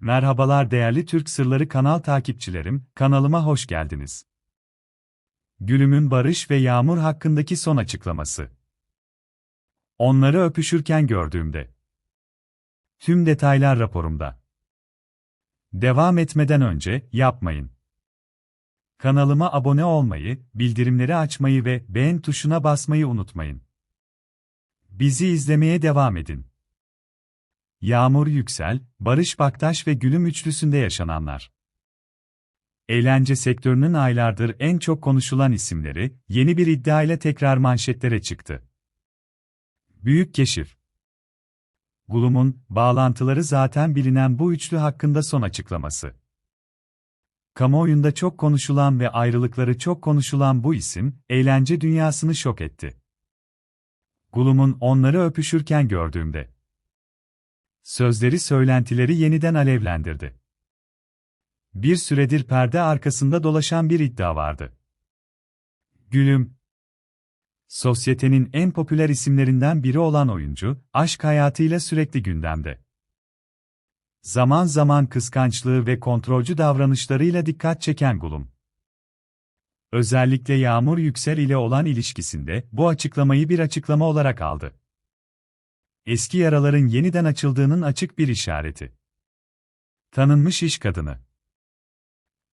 Merhabalar değerli Türk Sırları kanal takipçilerim, kanalıma hoş geldiniz. Gülüm'ün Barış ve Yağmur hakkındaki son açıklaması. Onları öpüşürken gördüğümde. Tüm detaylar raporumda. Devam etmeden önce, yapmayın. Kanalıma abone olmayı, bildirimleri açmayı ve beğen tuşuna basmayı unutmayın. Bizi izlemeye devam edin. Yağmur Yüksel, Barış Baktaş ve Gülüm üçlüsünde yaşananlar. Eğlence sektörünün aylardır en çok konuşulan isimleri, yeni bir iddia ile tekrar manşetlere çıktı. Büyük keşif. Gulum'un, bağlantıları zaten bilinen bu üçlü hakkında son açıklaması. Kamuoyunda çok konuşulan ve ayrılıkları çok konuşulan bu isim, eğlence dünyasını şok etti. Gulum'un onları öpüşürken gördüğümde, Sözleri söylentileri yeniden alevlendirdi. Bir süredir perde arkasında dolaşan bir iddia vardı. Gülüm Sosyetenin en popüler isimlerinden biri olan oyuncu, aşk hayatıyla sürekli gündemde. Zaman zaman kıskançlığı ve kontrolcü davranışlarıyla dikkat çeken Gulum. Özellikle Yağmur Yüksel ile olan ilişkisinde bu açıklamayı bir açıklama olarak aldı eski yaraların yeniden açıldığının açık bir işareti. Tanınmış iş kadını.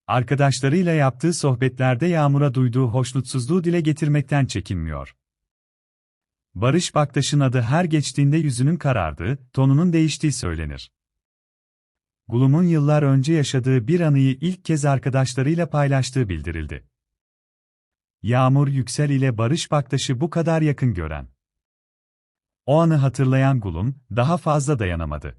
Arkadaşlarıyla yaptığı sohbetlerde Yağmur'a duyduğu hoşnutsuzluğu dile getirmekten çekinmiyor. Barış Baktaş'ın adı her geçtiğinde yüzünün karardığı, tonunun değiştiği söylenir. Gulum'un yıllar önce yaşadığı bir anıyı ilk kez arkadaşlarıyla paylaştığı bildirildi. Yağmur Yüksel ile Barış Baktaş'ı bu kadar yakın gören o anı hatırlayan Gulum, daha fazla dayanamadı.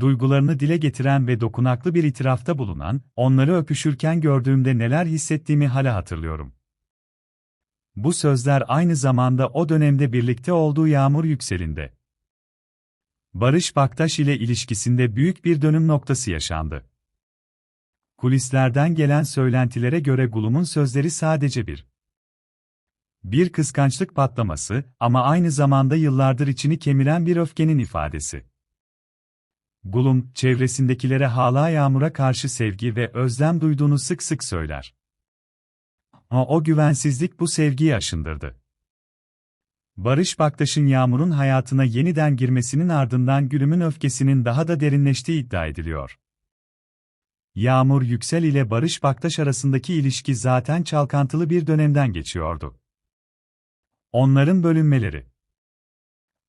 Duygularını dile getiren ve dokunaklı bir itirafta bulunan, onları öpüşürken gördüğümde neler hissettiğimi hala hatırlıyorum. Bu sözler aynı zamanda o dönemde birlikte olduğu Yağmur Yüksel'inde. Barış Baktaş ile ilişkisinde büyük bir dönüm noktası yaşandı. Kulislerden gelen söylentilere göre Gulum'un sözleri sadece bir bir kıskançlık patlaması ama aynı zamanda yıllardır içini kemiren bir öfkenin ifadesi. Gulum, çevresindekilere hala Yağmur'a karşı sevgi ve özlem duyduğunu sık sık söyler. Ama o güvensizlik bu sevgiyi aşındırdı. Barış Baktaş'ın Yağmur'un hayatına yeniden girmesinin ardından Gülüm'ün öfkesinin daha da derinleştiği iddia ediliyor. Yağmur Yüksel ile Barış Baktaş arasındaki ilişki zaten çalkantılı bir dönemden geçiyordu. Onların bölünmeleri.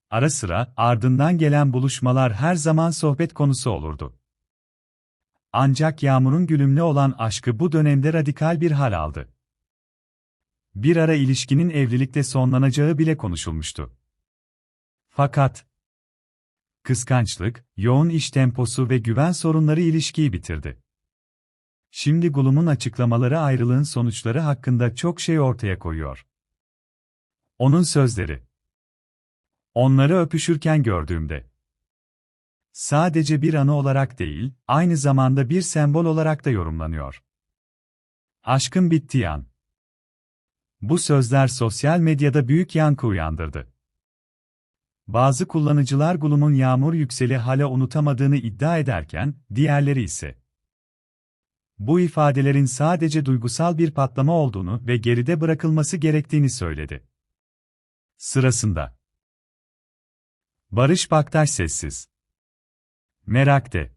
Ara sıra, ardından gelen buluşmalar her zaman sohbet konusu olurdu. Ancak Yağmur'un gülümle olan aşkı bu dönemde radikal bir hal aldı. Bir ara ilişkinin evlilikte sonlanacağı bile konuşulmuştu. Fakat, kıskançlık, yoğun iş temposu ve güven sorunları ilişkiyi bitirdi. Şimdi Gulum'un açıklamaları ayrılığın sonuçları hakkında çok şey ortaya koyuyor. Onun sözleri. Onları öpüşürken gördüğümde. Sadece bir anı olarak değil, aynı zamanda bir sembol olarak da yorumlanıyor. Aşkın bittiği an. Bu sözler sosyal medyada büyük yankı uyandırdı. Bazı kullanıcılar Gulum'un Yağmur Yüksel'i hala unutamadığını iddia ederken, diğerleri ise bu ifadelerin sadece duygusal bir patlama olduğunu ve geride bırakılması gerektiğini söyledi sırasında. Barış Baktaş sessiz. Merakte.